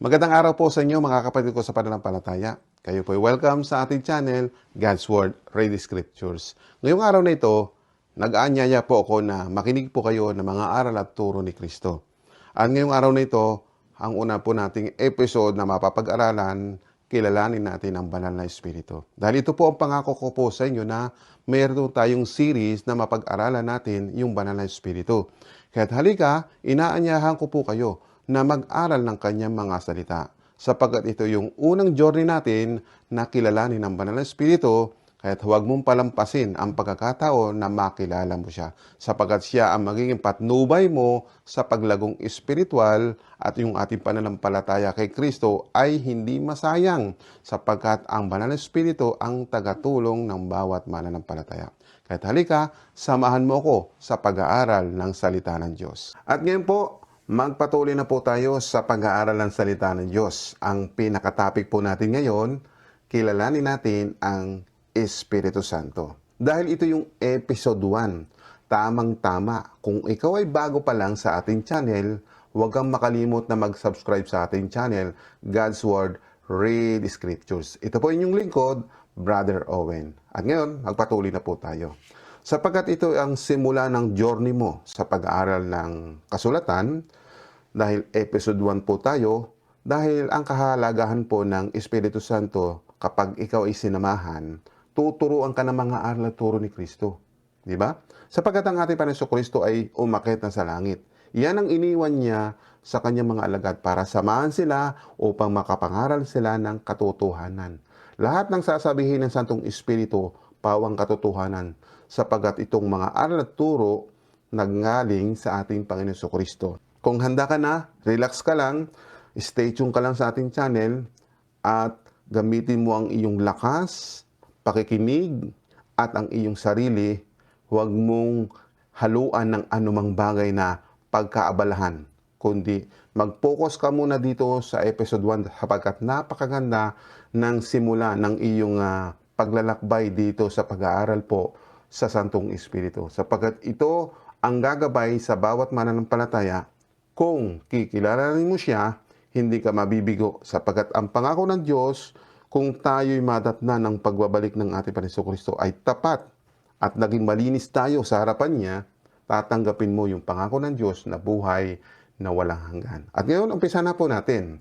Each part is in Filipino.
Magandang araw po sa inyo mga kapatid ko sa pananampalataya. Kayo po ay welcome sa ating channel, God's Word, Read the Scriptures. Ngayong araw na ito, nag-aanyaya po ako na makinig po kayo ng mga aral at turo ni Kristo. At ngayong araw na ito, ang una po nating episode na mapapag-aralan, kilalanin natin ang banal na Espiritu. Dahil ito po ang pangako ko po sa inyo na mayroon tayong series na mapag-aralan natin yung banal na Espiritu. Kaya't halika, inaanyahan ko po kayo na mag-aral ng kanyang mga salita. Sapagkat ito yung unang journey natin na kilalanin ang banal na Espiritu, kaya't huwag mong palampasin ang pagkakataon na makilala mo siya. Sapagkat siya ang magiging patnubay mo sa paglagong espiritual at yung ating pananampalataya kay Kristo ay hindi masayang sapagkat ang banal na Espiritu ang tagatulong ng bawat mananampalataya. Kaya't halika, samahan mo ako sa pag-aaral ng salita ng Diyos. At ngayon po, Magpatuloy na po tayo sa pag-aaral ng salita ng Diyos. Ang pinakatopic po natin ngayon, kilalanin natin ang Espiritu Santo. Dahil ito yung episode 1, tamang-tama. Kung ikaw ay bago pa lang sa ating channel, huwag kang makalimot na mag-subscribe sa ating channel, God's Word, Read Scriptures. Ito po inyong lingkod, Brother Owen. At ngayon, magpatuloy na po tayo. Sapagkat ito ang simula ng journey mo sa pag-aaral ng kasulatan, dahil episode 1 po tayo, dahil ang kahalagahan po ng Espiritu Santo kapag ikaw ay sinamahan, tuturuan ka ng mga aral at turo ni Kristo. Di ba? Sapagkat ang ating Panginoon Kristo ay umakit na sa langit. Yan ang iniwan niya sa kanyang mga alagad para samahan sila upang makapangaral sila ng katotohanan. Lahat ng sasabihin ng Santong Espiritu, pawang katotohanan, sapagkat itong mga aral at turo naggaling sa ating Panginoon Kristo. Kung handa ka na, relax ka lang, stay tuned ka lang sa ating channel at gamitin mo ang iyong lakas, pakikinig at ang iyong sarili. Huwag mong haluan ng anumang bagay na pagkaabalahan, kundi mag-focus ka muna dito sa episode 1 sapagkat napakaganda ng simula ng iyong ah, paglalakbay dito sa pag-aaral po sa Santong Espiritu. Sapagkat ito ang gagabay sa bawat mananampalataya kung kikilalanin mo siya, hindi ka mabibigo sapagkat ang pangako ng Diyos kung tayo'y madatna ng pagbabalik ng ating Panginoon Kristo ay tapat at naging malinis tayo sa harapan niya, tatanggapin mo yung pangako ng Diyos na buhay na walang hanggan. At ngayon, umpisa na po natin.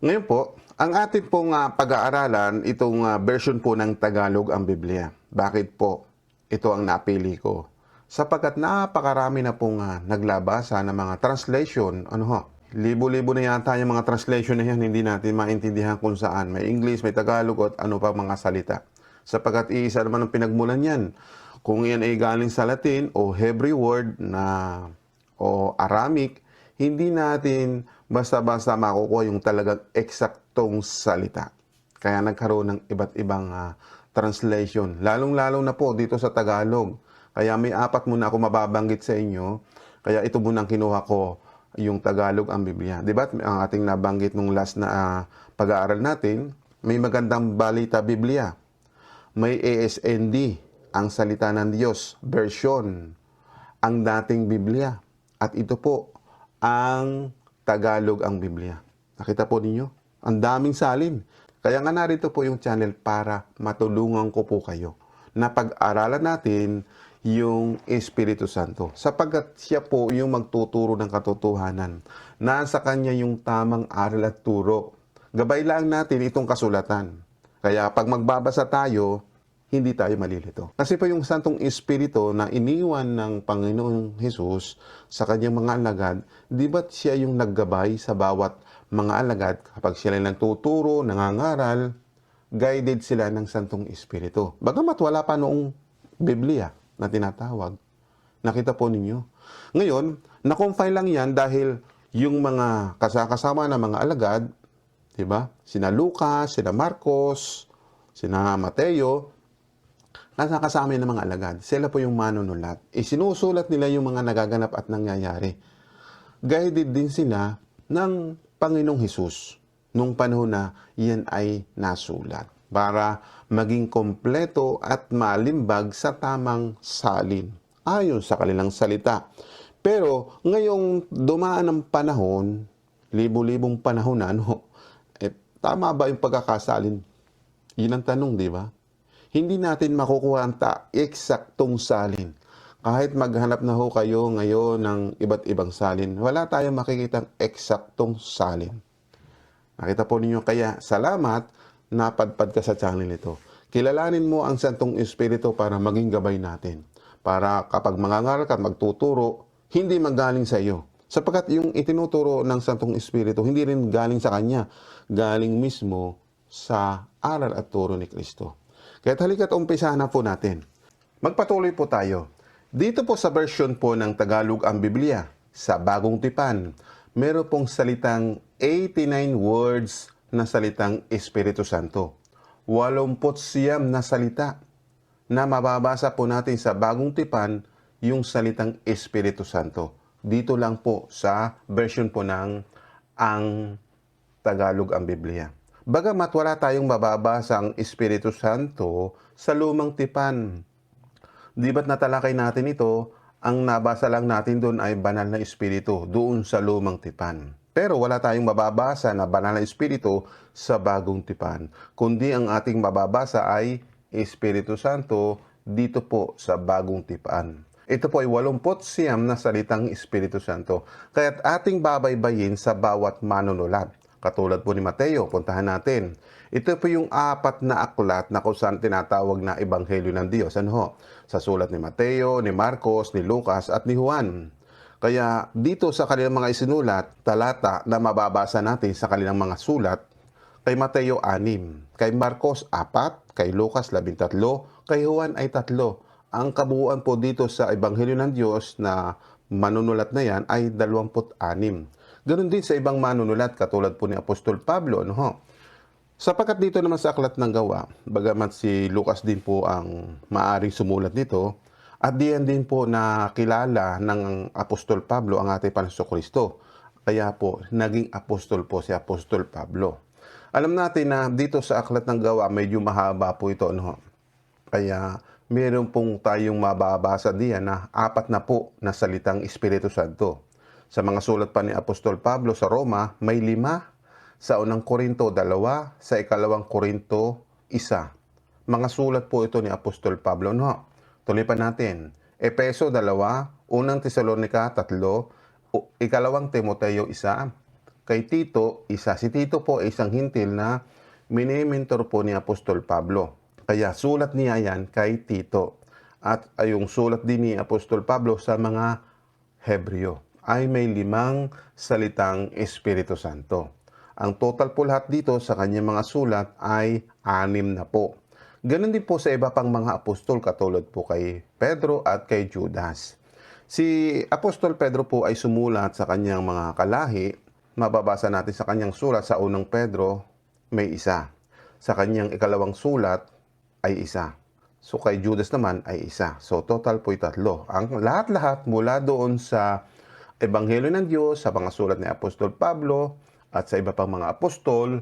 Ngayon po, ang ating pong ah, pag-aaralan, itong ah, version po ng Tagalog ang Biblia. Bakit po? Ito ang napili ko sapagkat napakarami na pong uh, naglabasa ng mga translation. Ano ho? Libo-libo na yata yung mga translation na yan, hindi natin maintindihan kung saan. May English, may Tagalog, at ano pa mga salita. Sapagkat iisa naman ang pinagmulan yan. Kung yan ay galing sa Latin o Hebrew word na o Aramic, hindi natin basta-basta makukuha yung talagang eksaktong salita. Kaya nagkaroon ng iba't ibang uh, translation. Lalong-lalong na po dito sa Tagalog kaya may apat muna ako mababanggit sa inyo. Kaya ito muna ang kinuha ko, yung Tagalog ang Biblia. Di ba? Ang ating nabanggit nung last na uh, pag-aaral natin, may magandang balita Biblia. May ASND, ang salita ng Diyos, version, ang dating Biblia. At ito po, ang Tagalog ang Biblia. Nakita po ninyo? Ang daming salin. Kaya nga narito po yung channel para matulungan ko po kayo na pag-aralan natin yung Espiritu Santo. Sapagkat siya po yung magtuturo ng katotohanan. Nasa kanya yung tamang aral at turo. Gabay lang natin itong kasulatan. Kaya pag magbabasa tayo, hindi tayo malilito. Kasi po yung Santong Espiritu na iniwan ng Panginoong Hesus sa kanyang mga alagad, di ba't siya yung naggabay sa bawat mga alagad kapag sila nagtuturo, nangangaral, guided sila ng Santong Espiritu. Bagamat wala pa noong Biblia na tinatawag. Nakita po ninyo. Ngayon, na-confine lang yan dahil yung mga kasakasama ng mga alagad, di ba? Sina Lucas, sina Marcos, sina Mateo, kasakasama ng mga alagad. Sila po yung manunulat. Isinusulat nila yung mga nagaganap at nangyayari. Guided din sila ng Panginoong Hesus nung panahon na yan ay nasulat para maging kompleto at malimbag sa tamang salin ayon sa kanilang salita. Pero ngayong dumaan ang panahon, libo-libong panahon na, ano, eh, tama ba yung pagkakasalin? Yun ang tanong, di ba? Hindi natin makukuha ang eksaktong salin. Kahit maghanap na ho kayo ngayon ng iba't ibang salin, wala tayong makikitang eksaktong salin. Nakita po ninyo kaya salamat napadpad ka sa channel ito. Kilalanin mo ang Santong Espiritu para maging gabay natin. Para kapag mangangaral ka at magtuturo, hindi magaling sa iyo. Sapagkat yung itinuturo ng Santong Espiritu, hindi rin galing sa Kanya. Galing mismo sa aral at turo ni Kristo. Kaya halika't umpisahan na po natin. Magpatuloy po tayo. Dito po sa version po ng Tagalog ang Biblia, sa Bagong Tipan, meron pong salitang 89 words na salitang Espiritu Santo. 89 na salita na mababasa po natin sa Bagong Tipan yung salitang Espiritu Santo. Dito lang po sa version po ng ang Tagalog ang Biblia. Bagamat wala tayong mababasa ang Espiritu Santo sa lumang tipan. Di ba't natalakay natin ito, ang nabasa lang natin doon ay banal na espiritu doon sa lumang tipan. Pero wala tayong mababasa na banal na espiritu sa bagong tipan. Kundi ang ating mababasa ay Espiritu Santo dito po sa bagong tipan. Ito po ay 89 na salitang Espiritu Santo. Kaya't ating babaybayin sa bawat manunulat. Katulad po ni Mateo, puntahan natin. Ito po yung apat na aklat na kung saan tinatawag na Ebanghelyo ng Diyos. Ano ho? Sa sulat ni Mateo, ni Marcos, ni Lucas, at ni Juan. Kaya dito sa kanilang mga isinulat, talata na mababasa natin sa kanilang mga sulat, kay Mateo 6, kay Marcos 4, kay Lucas 13, kay Juan ay 3. Ang kabuuan po dito sa Ebanghelyo ng Diyos na manunulat na yan ay 26. Ganon din sa ibang manunulat katulad po ni Apostol Pablo. Ano ho? Sapagkat dito naman sa aklat ng gawa, bagamat si Lucas din po ang maaring sumulat nito, at diyan din po na kilala ng Apostol Pablo ang ating Panginoon Kristo. Kaya po, naging apostol po si Apostol Pablo. Alam natin na dito sa aklat ng gawa, medyo mahaba po ito. Ano? Kaya meron pong tayong mababasa diyan na apat na po na salitang Espiritu Santo. Sa mga sulat pa ni Apostol Pablo sa Roma, may lima. Sa unang Korinto, dalawa. Sa ikalawang Korinto, isa. Mga sulat po ito ni Apostol Pablo. No? Tuloy pa natin. Epeso, dalawa. Unang Tesalonika, tatlo. O- Ikalawang Timoteo, isa. Kay Tito, isa. Si Tito po ay isang hintil na mini-mentor po ni Apostol Pablo. Kaya sulat niya yan kay Tito. At ay yung sulat din ni Apostol Pablo sa mga Hebreo ay may limang salitang Espiritu Santo. Ang total po lahat dito sa kanyang mga sulat ay anim na po. Ganon din po sa iba pang mga apostol katulad po kay Pedro at kay Judas. Si Apostol Pedro po ay sumulat sa kanyang mga kalahi. Mababasa natin sa kanyang sulat sa unang Pedro, may isa. Sa kanyang ikalawang sulat ay isa. So kay Judas naman ay isa. So total po ay tatlo. Ang lahat-lahat mula doon sa Ebanghelyo ng Diyos, sa mga sulat ni Apostol Pablo, at sa iba pang mga apostol,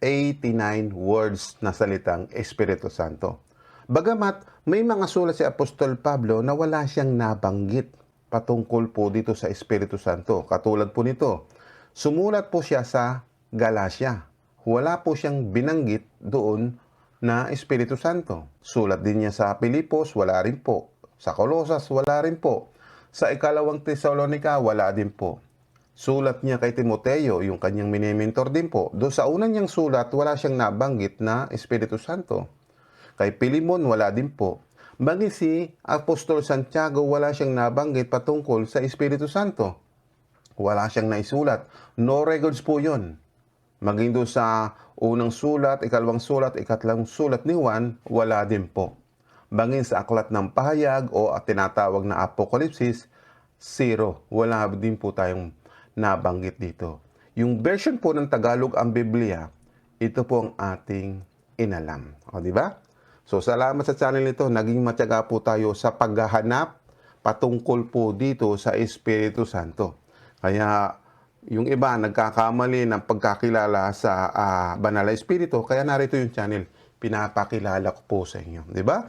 89 words na salitang Espiritu Santo. Bagamat may mga sulat si Apostol Pablo na wala siyang nabanggit patungkol po dito sa Espiritu Santo. Katulad po nito, sumulat po siya sa Galacia. Wala po siyang binanggit doon na Espiritu Santo. Sulat din niya sa Pilipos, wala rin po. Sa Colosas, wala rin po. Sa ikalawang Tesalonika, wala din po. Sulat niya kay Timoteo, yung kanyang minimentor din po. Doon sa unang niyang sulat, wala siyang nabanggit na Espiritu Santo. Kay Pilimon, wala din po. Bagay si Apostol Santiago, wala siyang nabanggit patungkol sa Espiritu Santo. Wala siyang naisulat. No records po yon. Maging doon sa unang sulat, ikalawang sulat, ikatlong sulat ni Juan, wala din po. Bangin sa aklat ng pahayag o at tinatawag na Apokalipsis, zero. Wala din po tayong nabanggit dito. Yung version po ng Tagalog ang Biblia, ito po ang ating inalam. O, di ba? So, salamat sa channel nito. Naging matyaga po tayo sa paghahanap patungkol po dito sa Espiritu Santo. Kaya, yung iba nagkakamali ng pagkakilala sa ah, Banal na Espiritu, kaya narito yung channel. Pinapakilala ko po sa inyo. Di ba?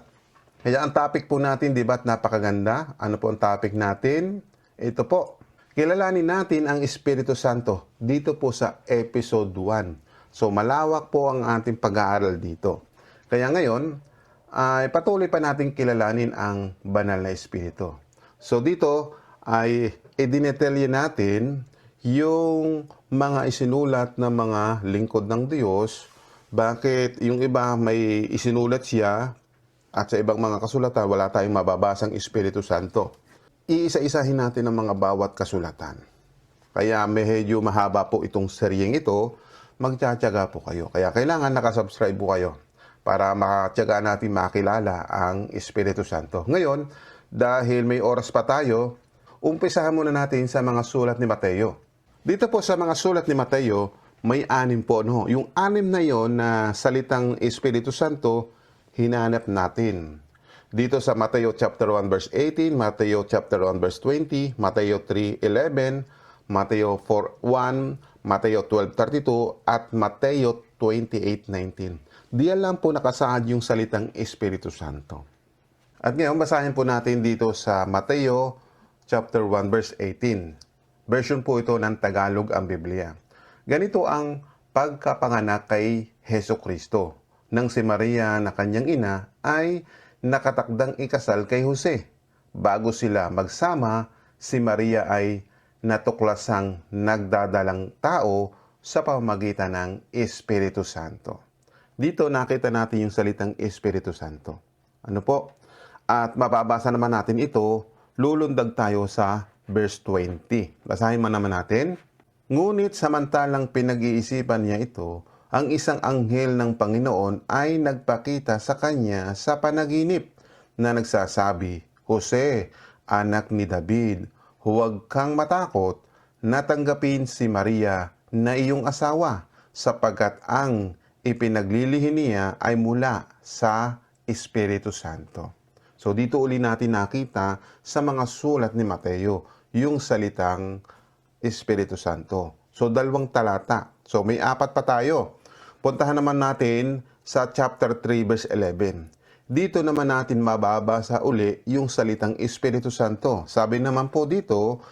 Kaya ang topic po natin, di ba, napakaganda. Ano po ang topic natin? Ito po, kilalanin natin ang Espiritu Santo dito po sa episode 1. So malawak po ang ating pag-aaral dito. Kaya ngayon, ay patuloy pa natin kilalanin ang banal na Espiritu. So dito ay idinetelye natin yung mga isinulat ng mga lingkod ng Diyos. Bakit yung iba may isinulat siya at sa ibang mga kasulatan wala tayong mababasang Espiritu Santo. Iisa-isahin natin ang mga bawat kasulatan. Kaya medyo mahaba po itong seryeng ito, magtsatsaga po kayo. Kaya kailangan nakasubscribe po kayo para makatsaga natin makilala ang Espiritu Santo. Ngayon, dahil may oras pa tayo, umpisahan muna natin sa mga sulat ni Mateo. Dito po sa mga sulat ni Mateo, may anim po. No? Yung anim na yon na salitang Espiritu Santo, hinanap natin. Dito sa Mateo chapter 1 verse 18, Mateo chapter 1 verse 20, Mateo 3:11, Mateo 4:1, Mateo 12:32 at Mateo 28:19. Diyan lang po nakasaad yung salitang Espiritu Santo. At ngayon basahin po natin dito sa Mateo chapter 1 verse 18. Version po ito ng Tagalog ang Biblia. Ganito ang pagkapanganak kay Heso Kristo nang si Maria na kanyang ina ay nakatakdang ikasal kay Jose. Bago sila magsama, si Maria ay natuklasang nagdadalang tao sa pamamagitan ng Espiritu Santo. Dito nakita natin yung salitang Espiritu Santo. Ano po? At mababasa naman natin ito, lulundag tayo sa verse 20. Basahin man naman natin. Ngunit samantalang pinag-iisipan niya ito, ang isang anghel ng Panginoon ay nagpakita sa kanya sa panaginip na nagsasabi, Jose, anak ni David, huwag kang matakot na tanggapin si Maria na iyong asawa sapagkat ang ipinaglilihin niya ay mula sa Espiritu Santo. So dito uli natin nakita sa mga sulat ni Mateo yung salitang Espiritu Santo. So dalawang talata. So may apat pa tayo. Puntahan naman natin sa chapter 3 verse 11. Dito naman natin mababasa uli yung salitang Espiritu Santo. Sabi naman po dito,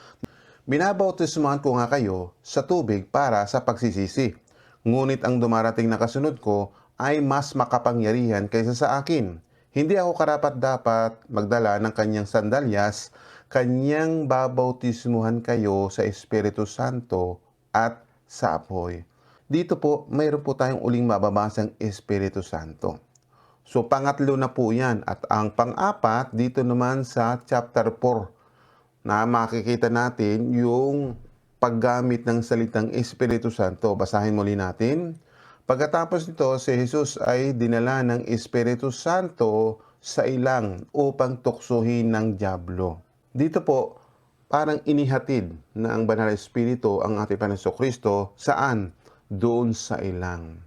Binabautismuhan ko nga kayo sa tubig para sa pagsisisi. Ngunit ang dumarating na kasunod ko ay mas makapangyarihan kaysa sa akin. Hindi ako karapat dapat magdala ng kanyang sandalyas, kanyang babautismuhan kayo sa Espiritu Santo at sa apoy. Dito po, mayroon po tayong uling mababasang Espiritu Santo. So, pangatlo na po yan. At ang pang-apat, dito naman sa chapter 4, na makikita natin yung paggamit ng salitang Espiritu Santo. Basahin muli natin. Pagkatapos nito, si Jesus ay dinala ng Espiritu Santo sa ilang upang tuksohin ng Diablo. Dito po, parang inihatid na ang Banal na Espiritu ang ating Panginoon Kristo saan? Doon sa ilang.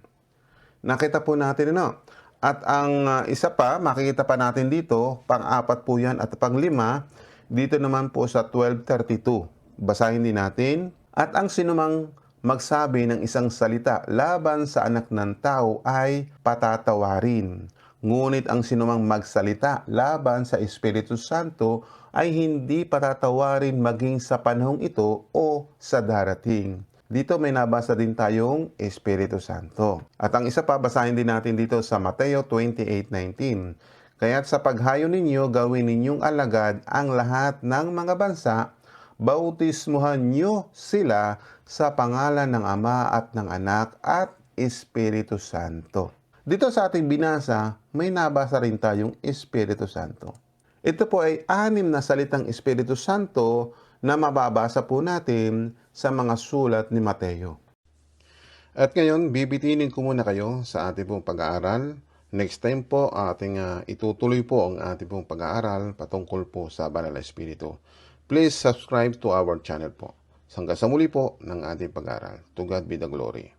Nakita po natin ano? At ang uh, isa pa, makikita pa natin dito, pang-apat po yan at pang-lima, dito naman po sa 1232. Basahin din natin. At ang sinumang magsabi ng isang salita laban sa anak ng tao ay patatawarin. Ngunit ang sinumang magsalita laban sa Espiritu Santo ay hindi patatawarin maging sa panahong ito o sa darating. Dito may nabasa din tayong Espiritu Santo. At ang isa pa, basahin din natin dito sa Mateo 28.19. Kaya't sa paghayo ninyo, gawin ninyong alagad ang lahat ng mga bansa, bautismuhan nyo sila sa pangalan ng Ama at ng Anak at Espiritu Santo. Dito sa ating binasa, may nabasa rin tayong Espiritu Santo. Ito po ay anim na salitang Espiritu Santo na mababasa po natin sa mga sulat ni Mateo. At ngayon, bibitinin ko muna kayo sa ating pong pag-aaral. Next time po, ating uh, itutuloy po ang ating pong pag-aaral patungkol po sa Banal na Espiritu. Please subscribe to our channel po. Hanggang sa muli po ng ating pag-aaral. To God be the glory.